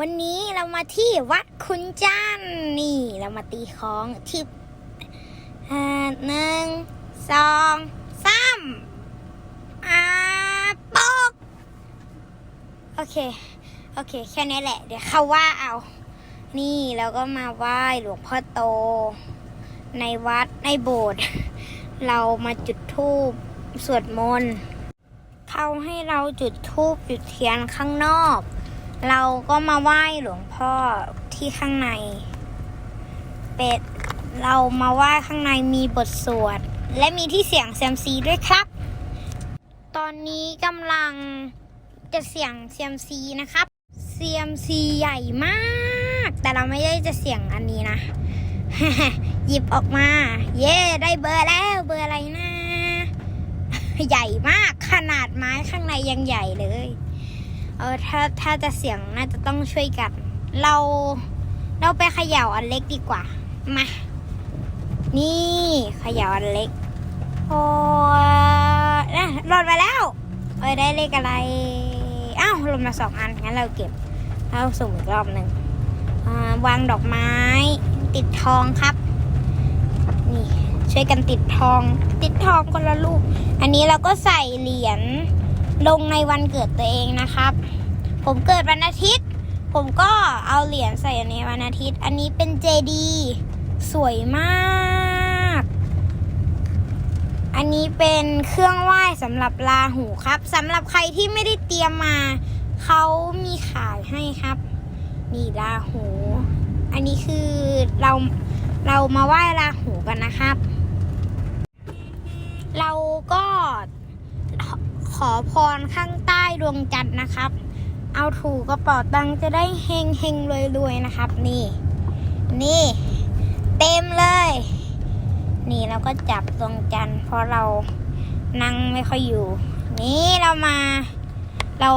วันนี้เรามาที่วัดคุณจันทร์นี่เรามาตีของที่อ่าหนึ่งสองสามอ่าปอกโอเค โอเค แค่นี้แหละ เดี๋ยวเขาว่าเอา นี่เราก็มาไหว้หลวงพ่อโต ในวัดในโบสถ์เรามาจุดธูปสวดมนต์เขาให้เราจุดธูปจุดเทียนข้างนอก เราก็มาไหว้หลวงพ่อที่ข้างใน เป็ดเรามาไหว้ข้างในมีบทสวด และมีที่เสียงเซียมซีด้วยครับ ตอนนี้กำลังจะเสียงเซียมซีนะครับเซียมซีใหญ่มาก แต่เราไม่ได้จะเสียงอันนี้นะ หยิบออกมา เย้ได้เบอร์แล้วเบอร์อะไรนะ ใหญ่มากขนาดไม้ข้างในยังใหญ่เลย เออถ้าถ้าจะเสียงน่าจะต้องช่วยกัน เราเราไปเขย่าอันเล็กดีกว่า มา นี่เขย่าอันเล็ก โอ้นะหล่นมาแล้ว เอ้ยได้เลขอะไร อ้าวหล่นมาสองอัน งั้นเราเก็บเราสุ่มอีกรอบหนึ่งวางดอกไม้ ติดทองครับ นี่ช่วยกันติดทอง ติดทองคนละลูก อันนี้เราก็ใส่เหรียญ ลงในวันเกิดตัวเองนะครับ ผมเกิดวันอาทิตย์ ผมก็เอาเหรียญใส่ในวันอาทิตย์ อันนี้เป็นเจดีสวยมาก อันนี้เป็นเครื่องไหว้สำหรับลาหูครับสำหรับใครที่ไม่ได้เตรียมมาเขามีขายให้ครับนี่ลาหู อันนี้คือเราเรามาไหว้ลาหูกันนะครับ เราก็ ขอพรข้างใต้ดวงจันทร์นะครับ เอาถูกระเป๋าตังค์จะได้เฮงเฮงรวยรวยนะครับ นี่ นี่ เต็มเลย นี่เราก็จับดวงจันทร์เพราะเรานั่งไม่ค่อยอยู่ นี่เรามา เรา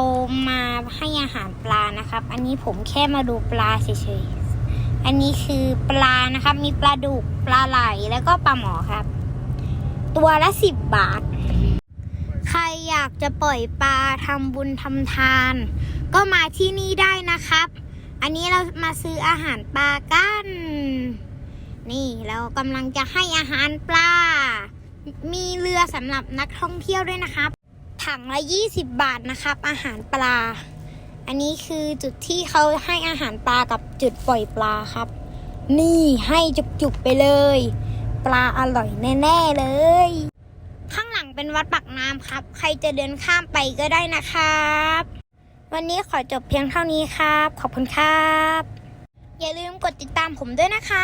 มาให้อาหารปลานะครับ อันนี้ผมแค่มาดูปลาเฉยๆ อันนี้คือปลานะครับ มีปลาดุกปลาไหลแล้วก็ปลาหมอครับ ตัวละสิบบาทากจะปล่อยปลาทำบุญทำทาน ก็มาที่นี่ได้นะครับ อันนี้เรามาซื้ออาหารปลากัน นี่เรากำลังจะให้อาหารปลา มีเรือสำหรับนักท่องเที่ยวด้วยนะครับ ถังละ 20 บาทนะครับ อาหารปลา อันนี้คือจุดที่เขาให้อาหารปลากับจุดปล่อยปลาครับ นี่ให้จุกๆไปเลย ปลาอร่อยแน่ ๆ เลย เป็นวัดปักน้ำครับ ใครจะเดินข้ามไปก็ได้นะครับ วันนี้ขอจบเพียงเท่านี้ครับ ขอบคุณครับ อย่าลืมกดติดตามผมด้วยนะคะ